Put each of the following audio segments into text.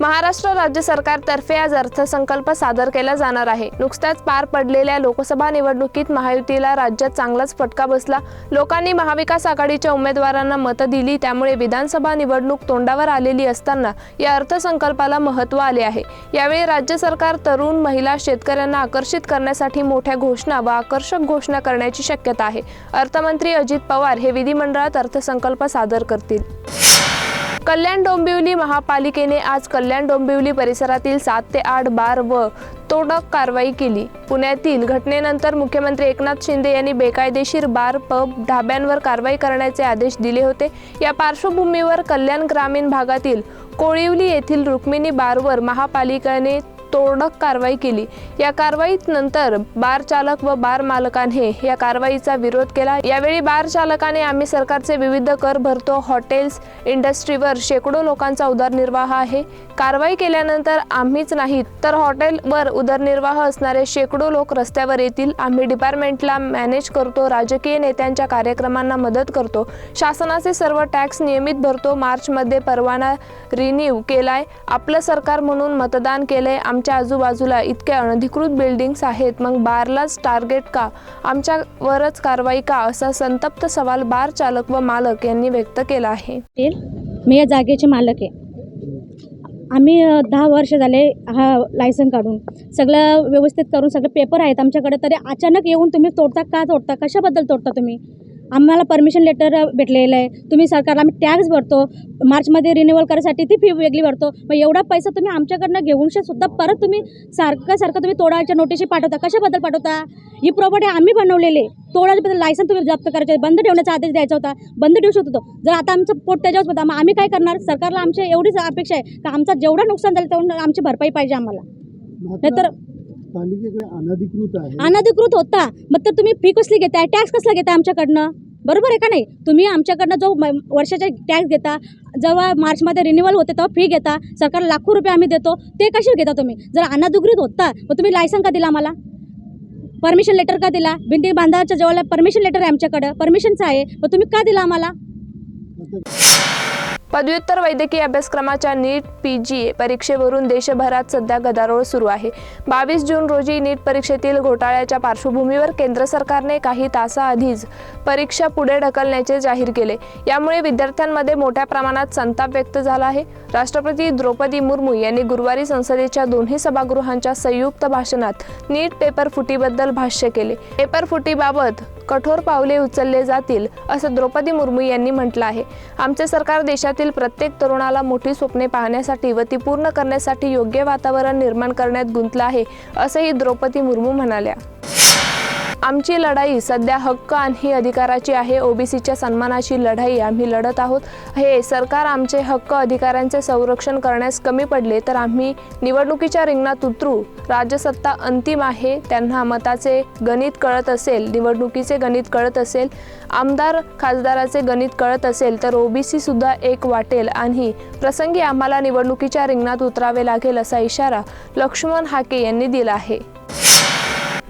महाराष्ट्र राज्य सरकारतर्फे आज अर्थसंकल्प सादर केला जाणार आहे. नुकत्याच पार पडलेल्या लोकसभा निवडणुकीत महायुतीला राज्यात चांगलाच फटका बसला. लोकांनी महाविकास आघाडीच्या उमेदवारांना मतं दिली त्यामुळे विधानसभा निवडणूक तोंडावर आलेली असताना या अर्थसंकल्पाला महत्त्व आले आहे. यावेळी राज्य सरकार तरुण महिला शेतकऱ्यांना आकर्षित करण्यासाठी मोठ्या घोषणा व आकर्षक घोषणा करण्याची शक्यता आहे. अर्थमंत्री अजित पवार हे विधिमंडळात अर्थसंकल्प सादर करतील. कल्याण डोंबिवली महापालिकेने आज कल्याण डोंबिवली परिसरातील सात ते आठ बार व तोडक कारवाई केली. पुण्यातील घटनेनंतर मुख्यमंत्री एकनाथ शिंदे यांनी बेकायदेशीर बार पब ढाब्यांवर कारवाई करण्याचे आदेश दिले होते. या पार्श्वभूमीवर कल्याण ग्रामीण भागातील कोळिवली येथील रुक्मिणी बारवर महापालिकेने तोडक कारवाई केली. या कारवाईत नंतर बार चालक व बार मालकाने या कारवाईचा विरोध केला. यावेळी बार चालकाने आम्ही सरकारचे विविध कर भरतो हॉटेल्स इंडस्ट्रीवर शेकडो लोकांचा उदरनिर्वाह आहे. कारवाई केल्यानंतर आम्हीच नाहीत तर हॉटेलवर उदरनिर्वाह असणारे शेकडो लोक रस्त्यावर येतील. आम्ही डिपार्टमेंटला मॅनेज करतो राजकीय नेत्यांच्या कार्यक्रमांना मदत करतो. शासनाचे सर्व टॅक्स नियमित भरतो. मार्चमध्ये परवाना रिन्यू केलाय. आपलं सरकार म्हणून मतदान केलंय. आमच्या आजूबाजूला इतक्या अनधिकृत बिल्डिंग्स आहेत. मग बारलाच टार्गेट का? आमच्यावरच कारवाई का? असा संतप्त सवाल बार चालक व मालक यांनी व्यक्त केला आहे. मी या जागेचे मालक आहे. आम्ही दहा वर्ष झाले हा लायसन काढून. सगळं व्यवस्थित करून सगळे पेपर आहेत आमच्याकडे. तरी अचानक येऊन तुम्ही तोडता का तोडता? कशाबद्दल तोडता तुम्ही? आम्हाला परमिशन लेटर भेटलेलं आहे. तुम्ही सरकारला आम्ही टॅक्स भरतो. मार्चमध्ये रिन्युअल करायसाठी ती फी वेगळी भरतो. मग एवढा पैसा तुम्ही आमच्याकडनं घेऊन सुद्धा परत तुम्ही सारखं सारखं तुम्ही तोडायच्या नोटिशी पाठवता. कशाबद्दल पाठवता? ही प्रॉपर्टी आम्ही बनवलेली तोडायबद्दल लायसन तुम्ही जप्त करायचे. बंद ठेवण्याचा आदेश द्यायचा होता. बंद ठेवू शकतो तो. जर आता आमचं पोट त्याच्यावर होतं मग आम्ही काय करणार? सरकारला आमची एवढीच अपेक्षा आहे का? आमचा जेवढं नुकसान झालं तेवढं आमची भरपाई पाहिजे आम्हाला. नाहीतर पालिकेकडे अनधिकृत आहे. अनधिकृत होता. मग तर तुम्ही फी कसली घेताय? टॅक्स कसला घेताय आमच्याकडनं? बरोबर आहे का नाही? तुम्ही आमच्याकडनं जो वर्षाचा टॅक्स घेता जेव्हा मार्चमध्ये रिन्युअल होते तेव्हा फी घेता सरकार लाखो रुपये आम्ही देतो ते कसे घेता तुम्ही? जर अनधिकृत होता मग तुम्ही लायसन का दिला आम्हाला? परमिशन लेटर का दिला? भिंती बांधाच्या जवळ परमिशन लेटर आहे आमच्याकडं. परमिशनचं आहे. मग तुम्ही का दिला आम्हाला? पदव्युत्तर वैद्यकीय अभ्यासक्रमाच्या नीट पी जी परीक्षेवरून देशभरात सध्या गदारोळ सुरू आहे. बावीस जून रोजी नीट परीक्षेतील घोटाळ्याच्या पार्श्वभूमीवर केंद्र सरकारने काही तासाआधीच परीक्षा पुढे ढकलण्याचे जाहीर केले. यामुळे विद्यार्थ्यांमध्ये मोठ्या प्रमाणात संताप व्यक्त झाला आहे. राष्ट्रपती द्रौपदी मुर्मू यांनी गुरुवारी संसदेच्या दोन्ही सभागृहांच्या संयुक्त भाषणात नीट पेपर फुटीबद्दल भाष्य केले. पेपर फुटीबाबत कठोर पावले उचलले जातील असं द्रौपदी मुर्मू यांनी म्हटलं आहे. आमचे सरकार देशातील प्रत्येक तरुणाला मोठी स्वप्ने पाहण्यासाठी व ती पूर्ण करण्यासाठी योग्य वातावरण निर्माण करण्यात गुंतलं आहे असंही द्रौपदी मुर्मू म्हणाल्या. आमची लढाई सध्या हक्क आणि अधिकाराची आहे. ओबीसीच्या सन्मानाची लढाई आम्ही लढत आहोत. हे सरकार आमचे हक्क अधिकारांचे संरक्षण करण्यास कमी पडले तर आम्ही निवडणुकीच्या रिंगणात उतरू. राज्यसत्ता अंतिम आहे. त्यांना मताचे गणित कळत असेल निवडणुकीचे गणित कळत असेल आमदार खासदाराचे गणित कळत असेल तर ओबीसी सुद्धा एक वाटेल आणि प्रसंगी आम्हाला निवडणुकीच्या रिंगणात उतरावे लागेल असा इशारा लक्ष्मण हाके यांनी दिला आहे.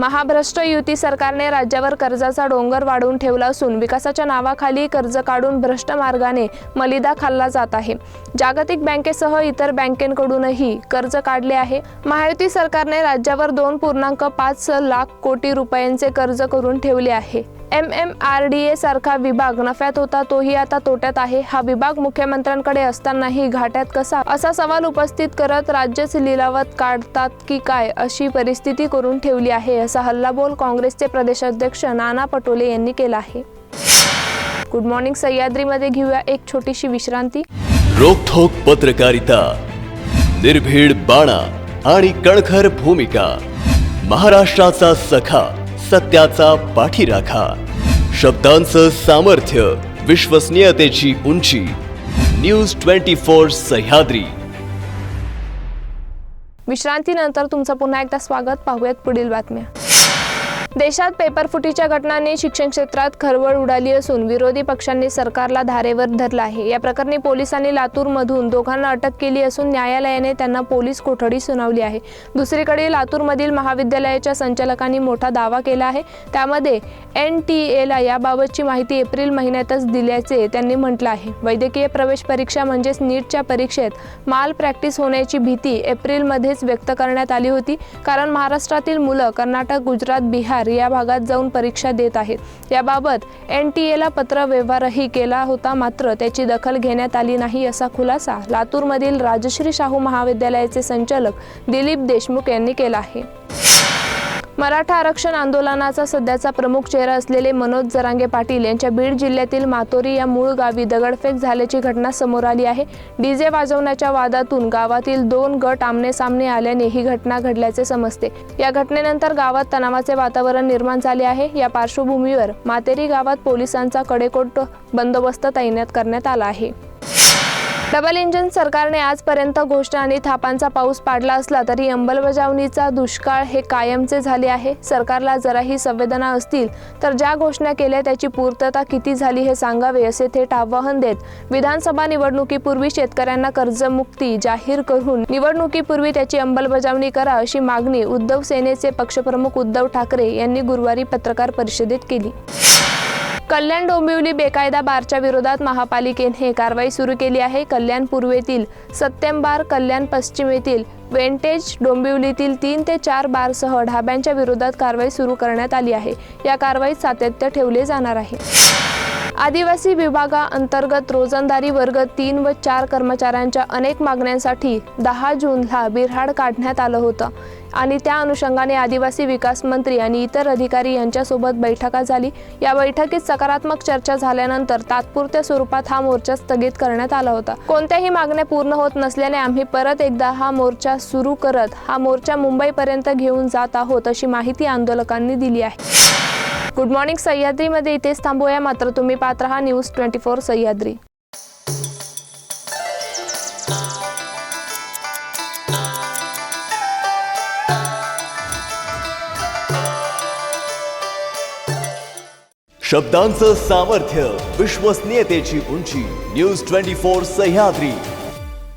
महाभ्रष्ट युती सरकारने राज्यावर कर्जाचा डोंगर वाढवून ठेवला असून विकासाच्या नावाखाली कर्ज काढून भ्रष्ट मार्गाने मलिदा खाल्ला जात आहे. जागतिक बँकेसह इतर बँकेकडूनही कर्ज काढले आहे. महायुती सरकारने राज्यावर दोन पूर्णांक पाच लाख कोटी रुपयांचे कर्ज करून ठेवले आहे. M M R D A सारखा विभाग नफ्यात होता तोही आता तोट्यात आहे. हा विभाग मुख्यमंत्र्यांकडे असतानाही घाट्यात कसा? असा सवाल उपस्थित करत राज्यच लिलावत काढतात की काय अशी परिस्थिती करून ठेवली आहे असा हल्लाबोल काँग्रेसचे प्रदेशाध्यक्ष नाना पटोले यांनी केला आहे. गुड मॉर्निंग सह्याद्रीमध्ये घेऊया एक छोटीशी विश्रांती. रोखोक पत्रकारिता निर्भीड बाणा आणि कणखर भूमिका महाराष्ट्राचा सखा सत्याचा पाठीराखा शब्दांचं सामर्थ्य विश्वसनीयतेची उंची न्यूज ट्वेंटी फोर सह्याद्री. विश्रांतीनंतर तुमचं पुन्हा एकदा स्वागत पाहूयात पुढील बातम्या. देशात पेपरफुटीच्या घटनांनी शिक्षण क्षेत्रात खळबळ उडाली असून विरोधी पक्षांनी सरकारला धारेवर धरलं आहे. या प्रकरणी पोलिसांनी लातूरमधून दोघांना अटक केली असून न्यायालयाने त्यांना पोलीस कोठडी सुनावली आहे. दुसरीकडे लातूरमधील महाविद्यालयाच्या संचालकांनी मोठा दावा केला आहे. त्यामध्ये एन टी एला याबाबतची माहिती एप्रिल महिन्यातच दिल्याचे त्यांनी म्हटलं आहे. वैद्यकीय प्रवेश परीक्षा म्हणजेच नीटच्या परीक्षेत माल प्रॅक्टिस होण्याची भीती एप्रिलमध्येच व्यक्त करण्यात आली होती. कारण महाराष्ट्रातील मुलं कर्नाटक गुजरात बिहार या भागात जाऊन परीक्षा देत आहेत. याबाबत एन टी एला पत्र व्यवहारही केला होता मात्र त्याची दखल घेण्यात आली नाही असा खुलासा लातूरमधील राजश्री शाहू महाविद्यालयाचे संचालक दिलीप देशमुख यांनी केला आहे. मराठा आरक्षण आंदोलनाचा सध्याचा प्रमुख चेहरा असलेले मनोज जरांगे पाटील यांच्या बीड जिल्ह्यातील मातोरी या मूळ गावी दगडफेक झाल्याची घटना समोर आली आहे. डीजे वाजवण्याच्या वादातून गावातील दोन गट आमने सामने आल्याने ही घटना घडल्याचे समजते. या घटनेनंतर गावात तणावाचे वातावरण निर्माण झाले आहे. या पार्श्वभूमीवर मातेरी गावात पोलिसांचा कडेकोट बंदोबस्त तैनात करण्यात आला आहे. डबल इंजिन सरकारने आजपर्यंत घोषणा आणि थापांचा पाऊस पाडला असला तरी अंमलबजावणीचा दुष्काळ हे कायमचे झाले आहे. सरकारला जराही संवेदना असतील तर ज्या घोषणा केल्या त्याची पूर्तता किती झाली हे सांगावे असे थेट आवाहन देत विधानसभा निवडणुकीपूर्वी शेतकऱ्यांना कर्जमुक्ती जाहीर करून निवडणुकीपूर्वी त्याची अंमलबजावणी करा अशी मागणी उद्धव सेनेचे पक्षप्रमुख उद्धव ठाकरे यांनी गुरुवारी पत्रकार परिषदेत केली. कल्याण डोंबिवली बेकायदा बारच्या विरोधात महापालिकेने कारवाई सुरू केली आहे. कल्याण पूर्वेतील सत्यम बार कल्याण पश्चिमेतील वेंटेज डोंबिवलीतील तीन ते चार बारसह ढाब्यांच्या विरोधात कारवाई सुरू करण्यात आली आहे. या कारवाईत सातत्य ठेवले जाणार आहे. आदिवासी विभागाअंतर्गत रोजंदारी वर्ग तीन व चार कर्मचाऱ्यांच्या अनेक मागण्यांसाठी दहा जूनला बिरहाड काढण्यात आलं होतं. आणि त्या अनुषंगाने आदिवासी विकास मंत्री आणि इतर अधिकारी यांच्यासोबत बैठका झाली. या बैठकीत सकारात्मक चर्चा झाल्यानंतर तात्पुरत्या स्वरूपात हा मोर्चा स्थगित करण्यात आला होता. कोणत्याही मागण्या पूर्ण होत नसल्याने आम्ही परत एकदा हा मोर्चा सुरू करत हा मोर्चा मुंबईपर्यंत घेऊन जात आहोत अशी माहिती आंदोलकांनी दिली आहे. गुड मॉर्निंग सह्याद्रीमध्ये इथेच थांबूया. मात्र तुम्ही पाहत रहा न्यूज ट्वेंटी फोर सह्याद्री. शब्दांचं सामर्थ्य विश्वसनीयतेची उंची न्यूज ट्वेंटी फोर सह्याद्री.